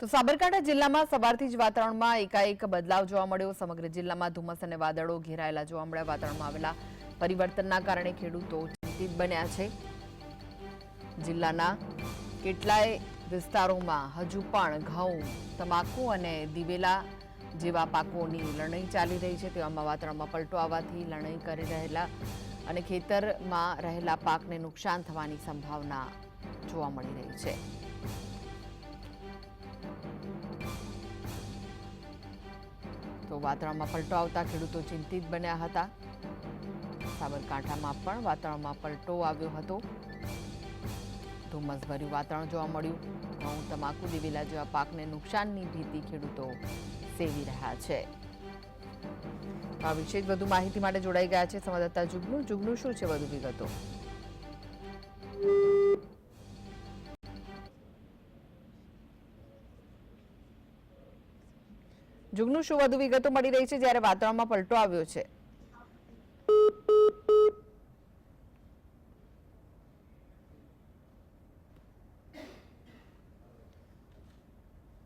તો સાબરકાંઠા જિલ્લામાં સવારથી જ વાતાવરણમાં એકાએક બદલાવ જોવા મળ્યો. સમગ્ર જિલ્લામાં ધુમ્મસ અને વાદળો ઘેરાયેલા જોવા મળ્યા. વાતાવરણમાં આવેલા પરિવર્તનના કારણે ખેડૂતો ચિંતિત બન્યા છે. જિલ્લાના કેટલાય વિસ્તારોમાં હજુ પણ ઘઉં, તમાકુ અને દિવેલા જેવા પાકોની લણણી ચાલી રહી છે. તેવામાં વાતાવરણમાં પલટો આવવાથી લણણી કરી રહેલા અને ખેતરમાં રહેલા પાકને નુકસાન થવાની સંભાવના જોવા મળી રહી છે. વાતાવરણમાં પલટો આવતા ખેડૂતો ચિંતિત બન્યા હતા. સાબરકાંઠામાં પણ વાતાવરણમાં પલટો આવ્યો હતો. ધુમ્મસભર્યું વાતાવરણ જોવા મળ્યું. ઘઉં, તમાકુ, દિવેલા જેવા પાકને નુકસાનની ભીતિ ખેડૂતો સેવી રહ્યા છે. આ વિશે વધુ માહિતી માટે જોડાઈ ગયા છે સંવાદદાતા જુગનું. જુગનું, શું છે વધુ વિગતો? જુગનું શું વધુ વિગતો મળી રહી છે જ્યારે વાતાવરણમાં પલટો આવ્યો છે?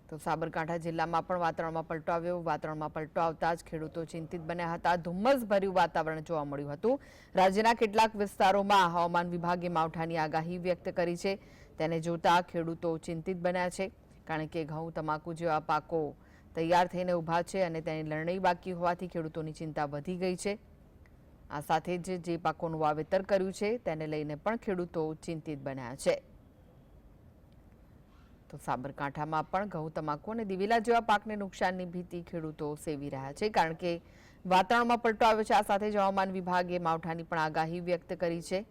તો સાબરકાંઠા જિલ્લામાં પણ વાતાવરણમાં પલટો આવ્યો. વાતાવરણમાં પલટો આવતા જ ખેડૂતો ચિંતિત બન્યા હતા. ધુમ્મસભર્યું વાતાવરણ જોવા મળ્યું હતું. રાજ્યના કેટલાક વિસ્તારોમાં હવામાન વિભાગે માવઠાની આગાહી વ્યક્ત કરી છે. તેને જોતા ખેડૂતો ચિંતિત બન્યા છે. કારણ કે ઘઉં, તમાકુ જેવા પાકો તૈયાર થઈને ઊભા છે અને તેની લણણી બાકી હોવાથી ખેડૂતોની ચિંતા વધી ગઈ છે. આ સાથે જ જે પાકોનું વાવેતર કર્યું છે તેને લઈને પણ ખેડૂતો ચિંતિત બન્યા છે. તો સાબરકાંઠામાં પણ ઘઉં, તમાકુ અને દિવેલા જેવા પાકને નુકસાનની ભીતિ ખેડૂતો સેવી રહ્યા છે કારણ કે વાતાવરણમાં પલટો આવ્યો છે. આ સાથે જ હવામાન વિભાગે માવઠાની પણ આગાહી વ્યક્ત કરી છે.